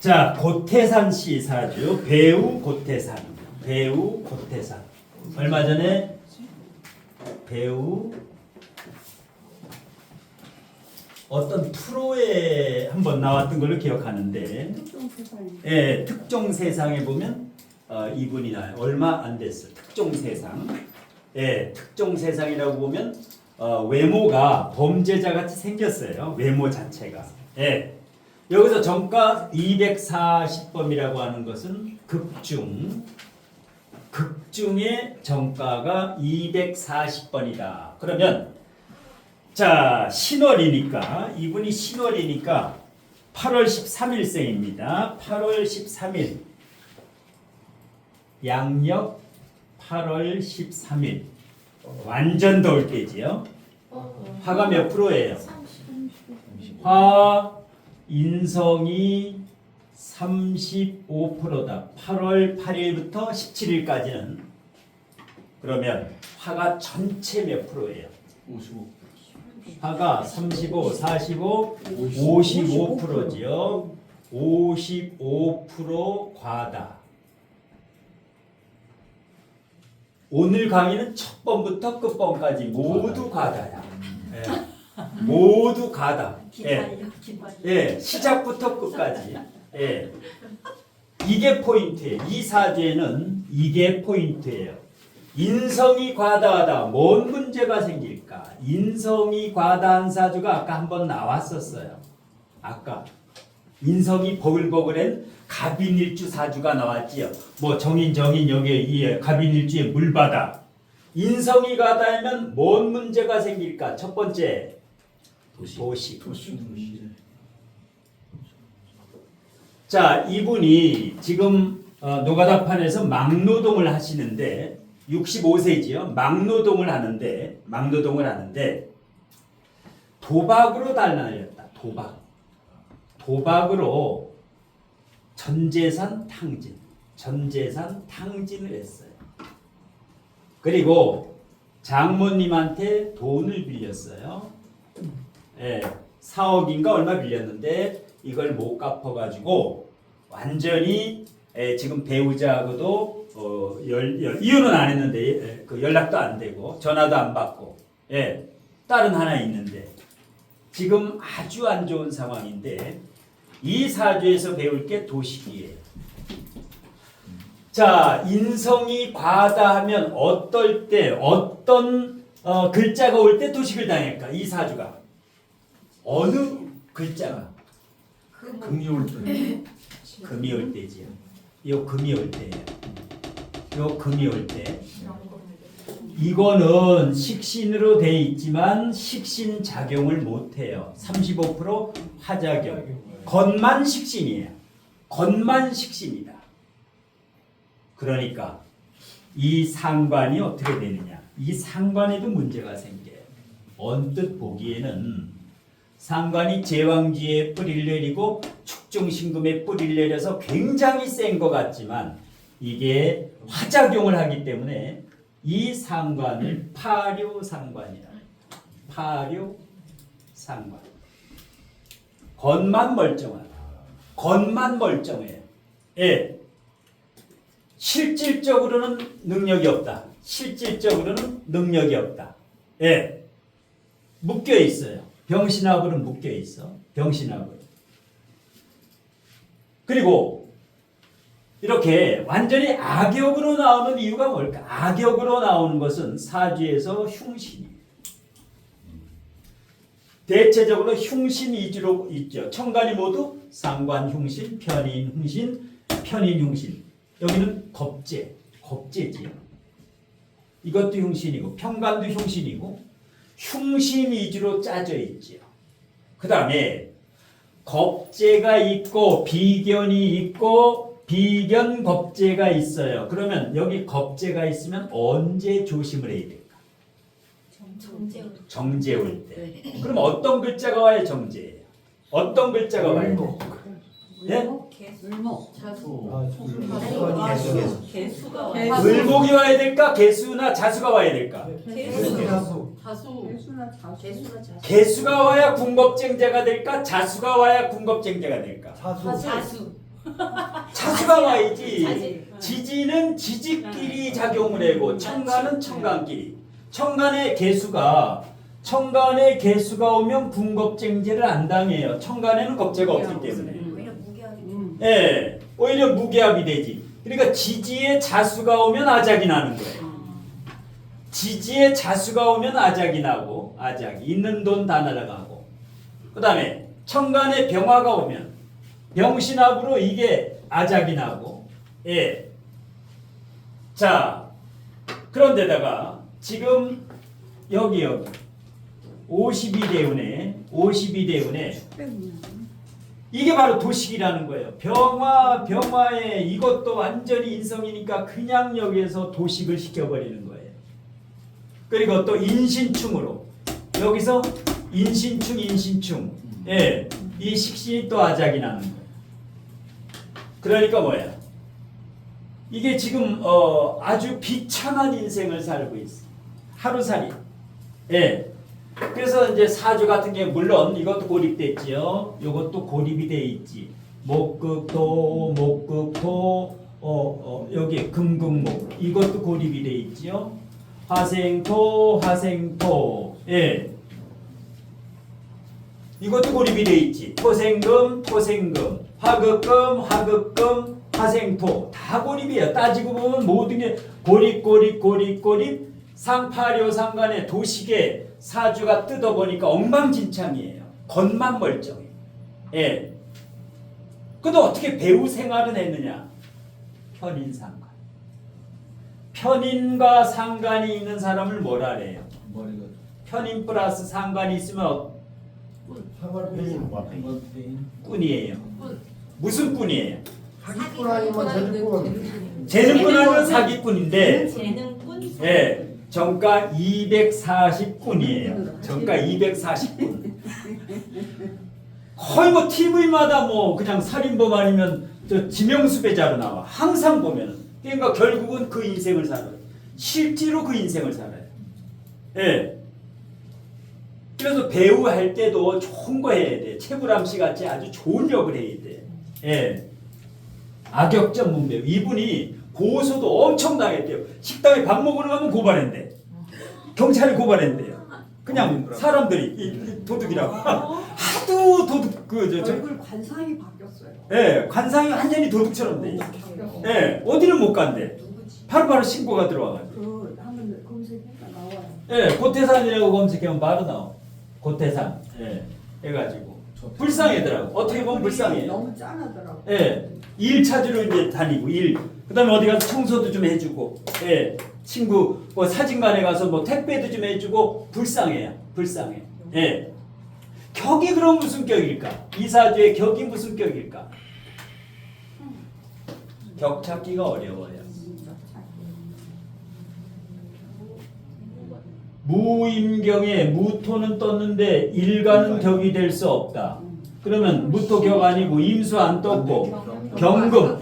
자, 고태산 씨 사주 배우 고태산 배우 고태산 얼마 전에 배우 어떤 프로에 한번 나왔던 걸로 기억하는데 예, 특종 세상에 보면 어, 이분이 나요. 얼마 안 됐어. 특종 세상. 예, 특종 세상이라고 보면 어, 외모가 범죄자 같이 생겼어요. 외모 자체가. 예. 여기서 정가 240범이라고 하는 것은 극중. 극중의 정가가 240번이다. 그러면 자, 신월이니까 이분이 신월이니까 8월 13일생입니다. 8월 13일. 양력 8월 13일. 완전 더울 때지요. 화가 몇 프로예요? 화 인성이 35%다. 8월 8일부터 17일까지는 그러면 화가 전체 몇 프로예요? 55. 화가 35, 45, 55%지요. 55% 과다. 오늘 강의는 첫 번부터 끝번까지 모두 과다야. 예. 모두 과다. 예. 예, 시작부터 끝까지. 예. 이게 포인트예요. 이 사주에는 이게 포인트예요. 인성이 과다하다. 뭔 문제가 생길까? 인성이 과다한 사주가 아까 한번 나왔었어요. 아까 인성이 버글버글한 갑인일주 사주가 나왔지요. 뭐 정인 정인 여기에 이 갑인일주의 물바다. 인성이 과다하면 뭔 문제가 생길까? 첫 번째 도시. 도시. 도시. 자, 이분이 지금 어, 노가다판에서 막노동을 하시는데 65세지요. 막노동을 하는데 막노동을 하는데 도박으로 달날렸다. 도박. 도박으로 전재산 탕진. 전재산 탕진을 했어요. 그리고 장모님한테 돈을 빌렸어요. 예, 4억인가 얼마 빌렸는데 이걸 못 갚아가지고 완전히 예, 지금 배우자하고도 어, 열, 열, 이혼은 안 했는데 예, 그 연락도 안 되고 전화도 안 받고 예, 딸은 하나 있는데 지금 아주 안 좋은 상황인데 이 사주에서 배울 게 도식이에요. 자, 인성이 과다하면 어떨 때 어떤 어, 글자가 올 때 도식을 당할까? 이 사주가 어느 글자가 금이 올 때. 금이 올 때지요. 요 금이 올 때예요. 요 금이 올 때. 이거는 식신으로 돼 있지만 식신 작용을 못 해요. 35% 화작용. 겉만 식신이에요. 겉만 식신이다. 그러니까 이 상관이 어떻게 되느냐? 이 상관에도 문제가 생겨요. 언뜻 보기에는 상관이 제왕지에 뿌리를 내리고 축중신금에 뿌리를 내려서 굉장히 센 것 같지만 이게 화작용을 하기 때문에 이 상관을 파묘상관이라 파묘상관. 겉만 멀쩡하다. 겉만 멀쩡해요 예. 실질적으로는 능력이 없다. 실질적으로는 능력이 없다. 예. 묶여 있어요 병신하고는 묶여 있어 병신하고 그리고 이렇게 완전히 악역으로 나오는 이유가 뭘까? 악역으로 나오는 것은 사주에서 흉신이에요. 대체적으로 흉신 위주로 있죠. 천간이 모두 상관 흉신, 편인 흉신, 편인 흉신. 여기는 겁재, 겁재지요. 이것도 흉신이고 평간도 흉신이고 흉신 위주로 짜져 있지요. 그 다음에 겁재가 있고 비견이 있고 비견 겁재가 있어요. 그러면 여기 겁재가 있으면 언제 조심을 해야 될까? 정제 올 때. 그럼 어떤 글자가 와야 정제예요? 어떤 글자가 와요? 예? 을목 아, 개수가 개수. 을목이 와야 될까? 개수나 자수가 와야 될까? 개수. 자수. 개수나 자수. 개수나 자수. 개수가 와야 궁겁쟁자가 될까? 자수가 와야 궁겁쟁자가 될까? 사수. 자수. 자수가 와야지. 자지. 지지는 지지끼리 작용을 하고 청간은 청간끼리. 청간의 개수가 청간의 개수가 오면 궁겁쟁제를 안 당해요. 청간에는 겁재가 없기 때문에. 오히려 무게하게. 음. 예, 오히려 무게합이 되지. 그러니까 지지에 자수가 오면 아작이 나는 거예요. 지지에 자수가 오면 아작이 나고 아작이 있는 돈 다 날아가고 그 다음에 청간에 병화가 오면 병신합으로 이게 아작이 나고 예. 자 그런데다가 지금 여기 여기 52대운에 52대운에 이게 바로 도식이라는 거예요. 병화 병화에 이것도 완전히 인성이니까 그냥 여기에서 도식을 시켜버리는 거예요. 그리고 또 인신충으로 여기서 인신충 인신충 예, 이 식신이 또 아작이 나는 거예요. 그러니까 뭐야? 이게 지금 어, 아주 비참한 인생을 살고 있어. 하루살이. 예. 그래서 이제 사주 같은 게 물론 이것도 고립됐지요. 이것도 고립이 돼 있지. 목극토, 목극토, 어, 어, 여기 금극목 이것도 고립이 돼 있지요. 화생토, 화생토, 예. 이것도 고립이 돼 있지. 토생금, 토생금, 화극금, 화극금, 화생토 다 고립이에요. 따지고 보면 모든 게 고립, 고립, 고립, 고립. 상파료 상간의 도식에 사주가 뜯어보니까 엉망진창이에요. 겉만 멀쩡해. 예. 근데 어떻게 배우 생활은 했느냐? 편인상관. 편인과 상관이 있는 사람을 뭐라 그래요? 머리가 편인 플러스 상관이 있으면 어-. 꾼이에요. 무슨 꾼이에요? 사기꾼 아니면 재주꾼. 재능꾼 아니면 사기꾼인데 재능꾼. 예, 정가 240꾼이에요. 정가 240꾼. 거의 뭐 TV마다 뭐 그냥 살인범 아니면 저 지명수배자로 나와. 항상 보면은. 그러니까 결국은 그 인생을 살아요. 실제로 그 인생을 살아요. 예. 그래서 배우 할 때도 좋은 거 해야 돼. 최불암 씨 같이 아주 좋은 역을 해야 돼. 예. 악역 전문 배우. 이분이 고소도 엄청 당했대요. 식당에 밥 먹으러 가면 고발했대. 경찰이 고발했대요. 그냥 사람들이 이, 이 도둑이라고. 하도 도둑 그저 저, 얼굴 관상이 바뀌었어요. 예 관상이 완전히 도둑처럼 돼. 있어. 바뀌었어. 예 어디는 못 간대. 누구지? 바로바로 신고가 들어와가지고. 그 한번 검색해가 나와요. 예 고태산이라고 검색하면 바로 나와. 고태산. 예 해가지고 불쌍하더라고. 어떻게 보면 불쌍해. 너무 짠하더라고. 예, 일 찾으러 이제 다니고 일. 그다음에 어디 가서 청소도 좀 해주고, 예, 친구 뭐 사진관에 가서 뭐 택배도 좀 해주고 불쌍해요, 불쌍해. 예, 격이 그럼 무슨 격일까? 이사주의 격이 무슨 격일까? 격 찾기가 어려워요. 무임경에 무토는 떴는데 일가는 격이 될 수 없다. 그러면 무토 격 아니고 임수 안 떴고 경금.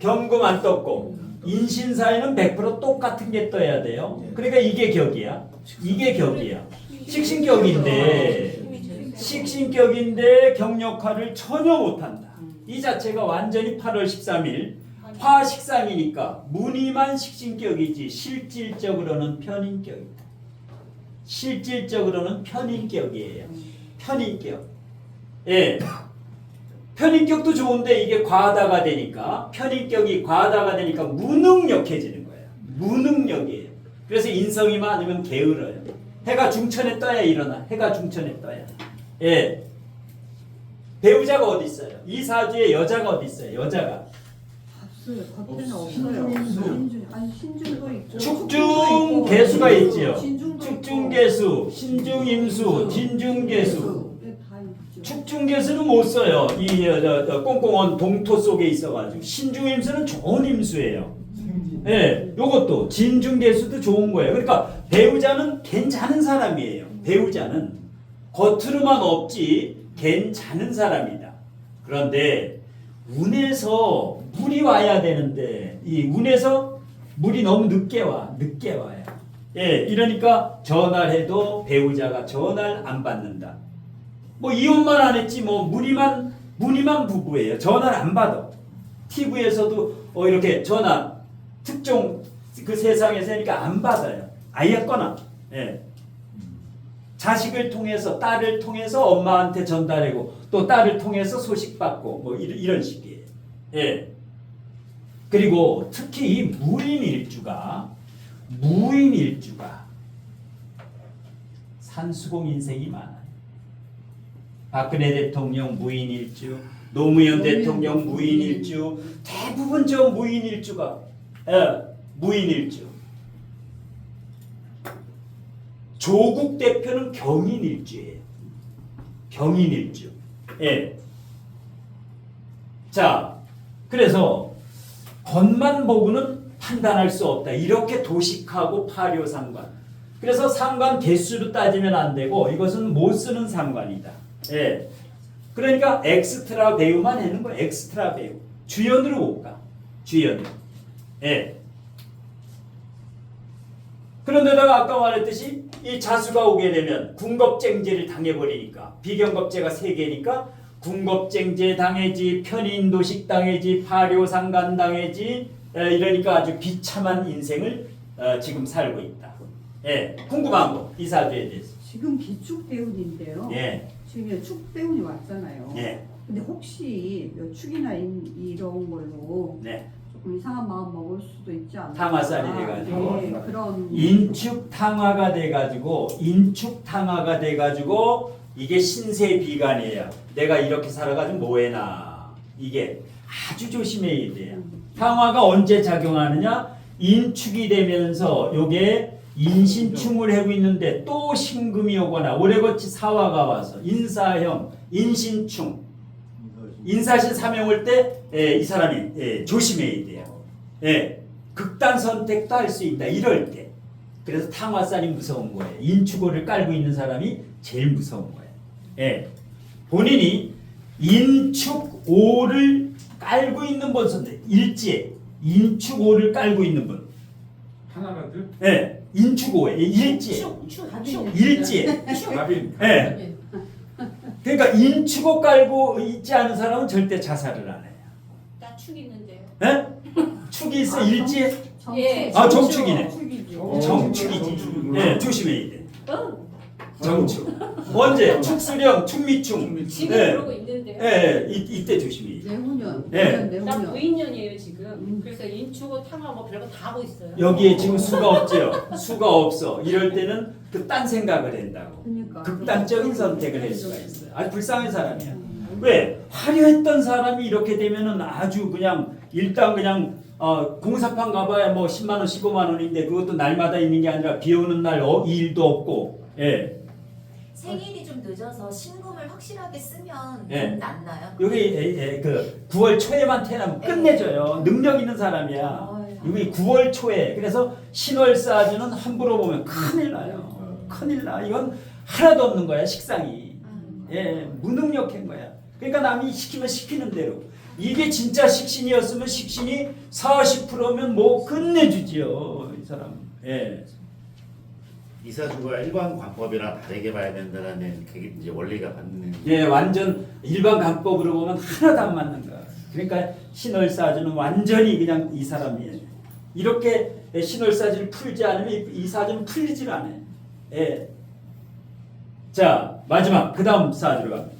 경금 안 떴고 인신사에는 100% 똑같은 게 떠야 돼요. 그러니까 이게 격이야. 이게 격이야. 식신격인데 식신격인데 경력화를 전혀 못한다. 이 자체가 완전히 8월 13일 화식상이니까 무늬만 식신격이지 실질적으로는 편인격이다. 실질적으로는 편인격이에요. 편인격. 예. 편인격도 좋은데 이게 과다가 되니까 편인격이 과다가 되니까 무능력해지는 거예요. 무능력이에요. 그래서 인성이 많으면 게으러요. 해가 중천에 떠야 일어나. 해가 중천에 떠야. 예. 배우자가 어디 있어요? 이 사주에 여자가 어디 있어요? 여자가 없어요. 겉에는 없어. 없어요. 신중. 신중. 아니 신중도 있고. 축중 개수가 있지요. 축중. 개수, 신중 임수, 진중 개수. 네. 축중개수는 못 써요. 이 어, 저, 저, 꽁꽁한 동토 속에 있어가지고 신중임수는 좋은 임수예요. 예, 요것도 진중개수도 좋은 거예요. 그러니까 배우자는 괜찮은 사람이에요. 배우자는 겉으로만 없지 괜찮은 사람이다. 그런데 운에서 물이 와야 되는데 이 운에서 물이 너무 늦게 와, 늦게 와요. 예, 이러니까 전화를 해도 배우자가 전화를 안 받는다. 뭐 이혼만 안 했지 뭐 무늬만 무늬만 부부예요. 전화를 안 받아. TV에서도 어 이렇게 전화 특종 그 세상에서 하니까 안 받아요. 아예 꺼나. 예. 자식을 통해서 딸을 통해서 엄마한테 전달하고 또 딸을 통해서 소식 받고 뭐 이런, 이런 식이에요. 예. 그리고 특히 이 무인 일주가 무인 일주가 산수공 인생이 많아요. 박근혜 대통령 무인 일주, 노무현 대통령 무인 일주, 대부분 저 무인 일주가 예, 무인 일주. 조국 대표는 경인 일주예요. 경인 일주. 예. 자, 그래서 겉만 보고는 판단할 수 없다. 이렇게 도식하고 파료 상관. 그래서 상관 개수로 따지면 안 되고 이것은 못 쓰는 상관이다. 예. 그러니까 엑스트라 배우만 하는 거예요. 엑스트라 배우. 주연으로 못 가. 주연. 예. 그런데다가 아까 말했듯이 이 자수가 오게 되면 군겁쟁제를 당해버리니까 비경겁제가 세 개니까 군겁쟁제 당해지 편인도식 당해지 파료상간 당해지 에, 이러니까 아주 비참한 인생을 어, 지금 살고 있다. 예, 궁금한 거 이사주에 대해서. 지금 기축 대운인데요. 예, 지금 축대운이 왔잖아요. 예, 근데 혹시 몇 축이나 인- 이런 걸로 네. 조금 이상한 마음 먹을 수도 있지 않을까? 탕화살이 돼가지고. 네, 그런 인축 탕화가 돼가지고 인축 탕화가 돼가지고 이게 신세 비관이에요. 내가 이렇게 살아가지고 뭐해나 이게 아주 조심해야 돼요. 탕화가 언제 작용하느냐? 인축이 되면서 요게 인신충을 하고 있는데 또 신금이 오거나 오래거치 사화가 와서 인사형 인신충 인사신 삼형을 때 이 사람이 예, 조심해야 돼요. 예, 극단 선택도 할 수 있다. 이럴 때. 그래서 탕화살이 무서운 거예요. 인축오를 깔고 있는 사람이 제일 무서운 거예요. 예. 본인이 인축오를 깔고 있는 분선데 일지에 인축오를 깔고 있는 분. 하나가 들 예. 인축오에 일지에 일지에. 나빈 예. 그러니까 인축오 깔고 있지 않은 사람은 절대 자살을 안 해요. 나축 있는데요. 예? 축이 있어 일지에 정축. 예. 아, 정축이네. 정축이지. 예, 조심해야 돼. 어, 정축. 언제? 축수령, 축미충. 지금 네. 그러고 있는데요. 예, 예, 이, 이때 돼. 내후년. 예. 내년 나 내후년. 부인년이에요 지금. 그래서 인축고 탕화 뭐 별거 다 하고 있어요. 여기에 지금 수가 없죠. 수가 없어. 이럴 때는 그 딴 생각을 한다고. 그러니까. 극단적인 선택을 할 수가 있어요. 아주 불쌍한 사람이야. 왜? 화려했던 사람이 이렇게 되면은 아주 그냥 일단 그냥 어, 공사판 가봐야 뭐 10만 원, 15만 원인데 그것도 날마다 있는 게 아니라 비 오는 날 어, 일도 없고. 예. 생일이 좀 늦어서 신금을 확실하게 쓰면 예. 좀 낫나요? 여기 에, 에, 그 9월 초에만 태어나면 끝내줘요. 능력 있는 사람이야. 어휴. 여기 9월 초에 그래서 신월 사주는 함부로 보면 큰일 나요. 큰일 나. 이건 하나도 없는 거야 식상이. 음. 예, 무능력한 거야. 그러니까 남이 시키면 시키는 대로. 이게 진짜 식신이었으면 식신이 40%면 뭐 끝내주지요 이 사람. 예. 이사주가 일반 관법이랑 다르게 봐야 된다는 그게 이제 원리가 맞는 예, 완전 일반 강법으로 보면 하나도 안 맞는 거야. 그러니까 신월사주는 완전히 그냥 이 사람이에요. 이렇게 신월사주를 풀지 않으면 이- 이 사주는 풀리질 않아요. 예. 자, 마지막 그 다음 사주로 갑니다.